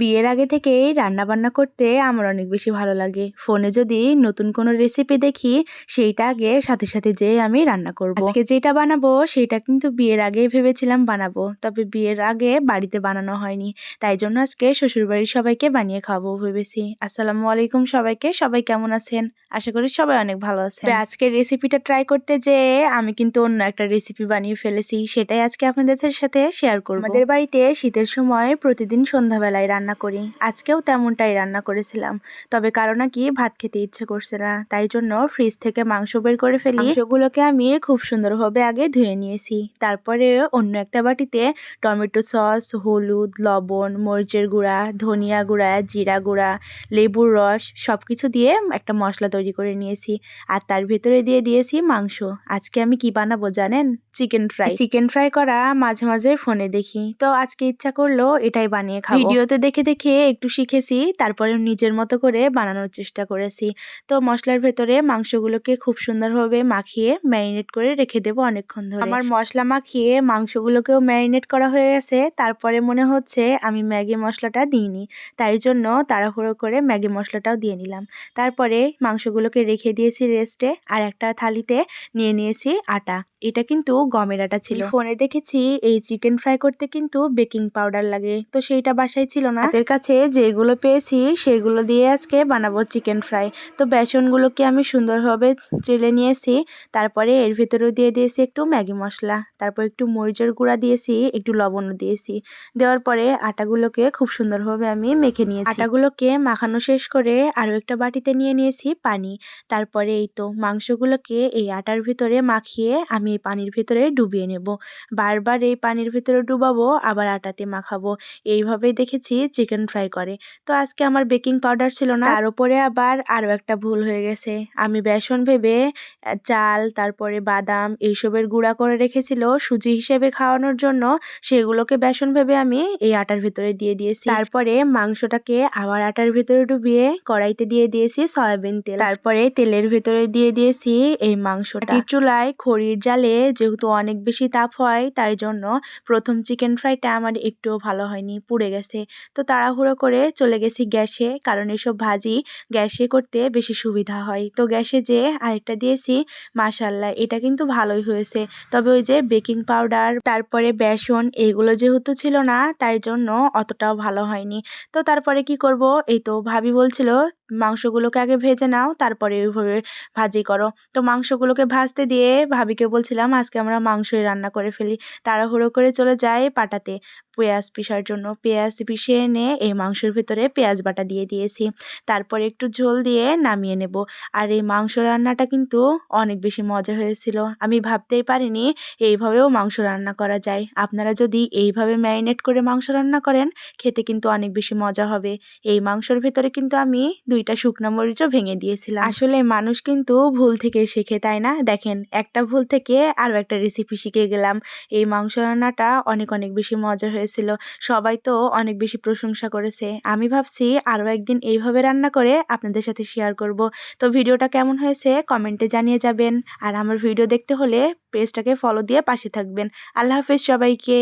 বিয়ের আগে থেকেই রান্না বান্না করতে আমার অনেক বেশি ভালো লাগে। ফোনে যদি নতুন কোনো রেসিপি দেখি সেইটা আগে সাথে সাথে যেয়ে আমি রান্না করব। আজকে যেটা বানাবো সেটা কিন্তু বিয়ের আগেই ভেবেছিলাম বানাবো। তবে বিয়ের আগে বাড়িতে বানানো হয়নি। তাই জন্য আজকে শ্বশুরবাড়ির সবাইকে বানিয়ে খাব ভেবেছি। আসসালামু আলাইকুম সবাইকে। সবাই কেমন আছেন? আশা করি সবাই অনেক ভালো আছে আজকের রেসিপিটা ট্রাই করতে যে আমি কিন্তু অন্য একটা রেসিপি বানিয়ে ফেলেছি। সেটাই আজকে আপনাদের সাথে শেয়ার করব। আমাদের বাড়িতে শীতের সময় প্রতিদিন সন্ধ্যাবেলায় রান্না করি। আজকেও তেমনটাই রান্না করেছিলাম। তবে কারও নাকি ভাত খেতে ইচ্ছে করছে না। তাই জন্য ফ্রিজ থেকে মাংস বের করে ফেলি। মাংসগুলোকে আমি খুব সুন্দরভাবে আগে ধুয়ে নিয়েছি। তারপরে অন্য একটা বাটিতে টমেটো সস, হলুদ, লবণ, মরিচের গুঁড়া, ধনিয়া গুঁড়া, জিরা গুঁড়া, লেবুর রস সব কিছু দিয়ে একটা মশলা তৈরি করে নিয়েছি। আর তার ভেতরে দিয়ে দিয়েছি মাংস। আজকে আমি কি বানাবো জানেন? চিকেন ফ্রাই চিকেন ফ্রাই করা মাঝে মাঝে ফোনে দেখি। তো আজকে ইচ্ছা করল এটাই বানিয়ে খাব। ভিডিওতে দেখে দেখে দেখে একটু শিখেছি তারপরে নিজের মতো করে বানানোর চেষ্টা করেছি। তো মশলার ভেতরে মাংসগুলোকে খুব সুন্দরভাবে মাখিয়ে ম্যারিনেট করে রেখে দেবো অনেকক্ষণ ধরে। আমার মশলা মাখিয়ে মাংসগুলোকেও ম্যারিনেট করা হয়ে গেছে তারপরে মনে হচ্ছে আমি ম্যাগি মশলাটা দিইনি। তাই জন্য তাড়াহুড়ো করে ম্যাগি মশলাটাও দিয়ে নিলাম। তারপরে মাংসগুলোকে রেখে দিয়েছি রেস্টে আর একটা থালিতে নিয়ে নিয়েছি আটা। এটা কিন্তু গমের আটা ছিল। ফোনে দেখেছি এই চিকেন ফ্রাই করতে কিন্তু বেকিং পাউডার লাগে। তো সেইটা বাসায় ছিল না হাতের কাছে যেগুলো পেয়েছি সেগুলো দিয়ে আজকে বানাবো চিকেন ফ্রাই তো বেসনগুলোকে আমি সুন্দরভাবে চেলে নিয়েছি তারপরে এর ভেতরেও দিয়ে দিয়েছি একটু ম্যাগি মশলা তারপর একটু মরিচের গুঁড়া দিয়েছি একটু লবণও দিয়েছি। দেওয়ার পরে আটাগুলোকে খুব সুন্দরভাবে আমি মেখে নিয়েছি। আটাগুলোকে মাখানো শেষ করে আরও একটা বাটিতে নিয়ে নিয়েছি পানি। তারপরে এই তো মাংসগুলোকে এই আটার ভিতরে মাখিয়ে আমি এই পানির ভিতরে ডুবিয়ে নেব। বারবার এই পানির ভিতরে ডুবাবো আবার আটাতে মাখাবো। এইভাবেই দেখেছি চিকেন ফ্রাই করে। তো আজকে আমার বেকিং পাউডার ছিল না। তার উপরে আবার আরও একটা ভুল হয়ে গেছে। আমি বেসন ভেবে চাল, তারপরে বাদাম এইসবের গুঁড়া করে রেখেছিল সুজি হিসেবে খাওয়ানোর জন্য। সেগুলোকে বেসন ভেবে আমি এই আটার ভেতরে দিয়ে দিয়েছি। তারপরে মাংসটাকে আবার আটার ভিতরে ডুবিয়ে কড়াইতে দিয়ে দিয়েছি সয়াবিন তেল। তারপরে তেলের ভেতরে দিয়ে দিয়েছি এই মাংসটা। চুলায় খড়ির জালে যেহেতু অনেক বেশি তাপ হয়, তাই জন্য প্রথম চিকেন ফ্রাইটা আমার একটুও ভালো হয়নি, পুড়ে গেছে। তো তাড়াহুড়ো করে চলে গেছি গ্যাসে, কারণ এসব ভাজি গ্যাসে করতে বেশি সুবিধা হয়। তো গ্যাসে যে আরেকটা দিয়েছি মাসাল্লাহ এটা কিন্তু ভালোই হয়েছে। তবে ওই যে বেকিং পাউডার, তারপরে বেসন, এগুলো যেহেতু ছিল না, তাই জন্য অতটাও ভালো হয়নি। তো তারপরে কি করব? এই তো ভাবি বলছিল মাংসগুলোকে আগে ভেজে নাও, তারপরে ওইভাবে ভাজি করো। তো মাংসগুলোকে ভাজতে দিয়ে ভাবিকে বলছিলাম, আজকে আমরা মাংসই রান্না করে ফেলি। তাড়াহুড়ো করে চলে যাই পাটাতে পেঁয়াজ পিসার জন্য। পেঁয়াজ পিষে এনে এই মাংসের ভিতরে পেঁয়াজ বাটা দিয়ে দিয়েছি। তারপরে একটু ঝোল দিয়ে নামিয়ে নেব। আর এই মাংস রান্নাটা কিন্তু অনেক বেশি মজা হয়েছিল। আমি ভাবতেই পারিনি এইভাবেও মাংস রান্না করা যায়। আপনারা যদি এইভাবে ম্যারিনেট করে মাংস রান্না করেন, খেতে কিন্তু অনেক বেশি মজা হবে। এই মাংসর ভেতরে কিন্তু আমি দুইটা শুকনো মরিচও ভেঙে দিয়েছিলাম। আসলে মানুষ কিন্তু ভুল থেকে শেখে, তাই না? দেখেন, একটা ভুল থেকে আরও একটা রেসিপি শিখে গেলাম। এই মাংস রান্নাটা অনেক অনেক বেশি মজা হয়েছিল। সবাই তো অনেক বেশি প্রশংসা করেছে। আমি ভাবছি আরও একদিন এইভাবে রান্না করে আপনাদের সাথে শেয়ার করব। তো ভিডিওটা কেমন হয়েছে কমেন্টে জানিয়ে যাবেন। আর আমার ভিডিও দেখতে হলে পেজটাকে ফলো দিয়ে পাশে থাকবেন। আল্লাহ হাফেজ সবাইকে।